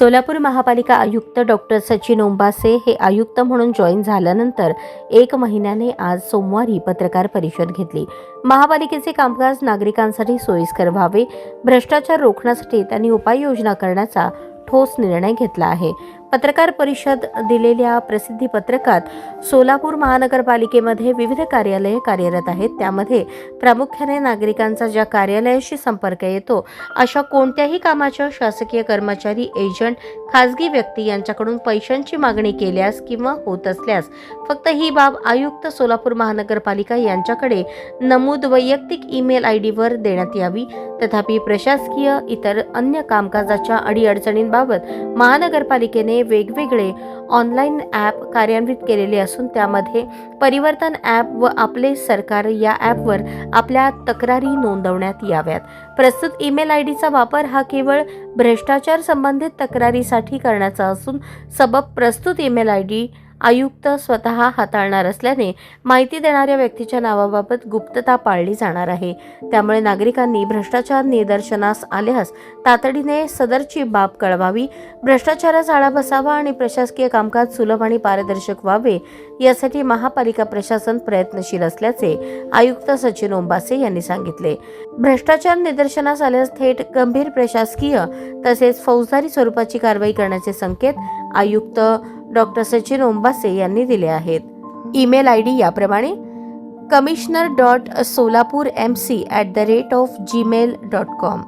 सोलापूर महापालिका आयुक्त डॉक्टर सचिन ओंबासे हे आयुक्त म्हणून जॉईन झाल्यानंतर एक महिन्याने आज सोमवारी पत्रकार परिषद घेतली. महापालिकेचे कामकाज नागरिकांसाठी सोयीस्कर व्हावे भ्रष्टाचार रोखण्यासाठी त्यांनी उपाययोजना करण्याचा ठोस निर्णय घेतला आहे. पत्रकार परिषद दिलेल्या प्रसिद्धी पत्रकात सोलापूर महानगरपालिकेमध्ये विविध कार्यालये कार्यरत आहेत. त्यामध्ये प्रामुख्याने नागरिकांचा ज्या कार्यालयाशी संपर्क येतो अशा कोणत्याही कामाच्या शासकीय कर्मचारी एजंट खाजगी व्यक्ती यांच्याकडून पैशांची मागणी केल्यास किंवा होत असल्यास फक्त ही बाब आयुक्त सोलापूर महानगरपालिका यांच्याकडे नमूद वैयक्तिक ईमेल आय डीवर देण्यात यावी. तथापि प्रशासकीय इतर अन्य कामकाजाच्या अडीअडचणींबाबत महानगरपालिकेने वेगवेगळे ऑनलाईन ॲप कार्यान्वित केलेले असून त्यामध्ये परिवर्तन ॲप व आपले सरकार या ॲपवर आपल्या तक्रारी नोंदवण्यात याव्यात. प्रस्तुत ईमेल आय डीचा वापर हा केवळ भ्रष्टाचार संबंधित तक्रारीसाठी करण्याचा असून सबब प्रस्तुत ईमेल आय डी आयुक्त स्वतः हाताळणार असल्याने माहिती देणाऱ्या व्यक्तीच्या नावाबाबत गुप्तता पाळली जाणार आहे. त्यामुळे नागरिकांनी भ्रष्टाचार निदर्शनास आल्यास तातडीने सदरची बाब कळवावी भ्रष्टाचारास आळा बसावा आणि प्रशासकीय कामकाज सुलभ आणि पारदर्शक व्हावे यासाठी महापालिका प्रशासन प्रयत्नशील असल्याचे आयुक्त सचिन ओंबासे यांनी सांगितले. भ्रष्टाचार निदर्शनास आल्यास थेट गंभीर प्रशासकीय तसेच फौजदारी स्वरूपाची कारवाई करण्याचे संकेत आयुक्त डॉक्टर सचिन ओंबासे यांनी दिले आहेत. ईमेल आय डी याप्रमाणे commissioner dot Solapur M C at the rate of Gmail dot com.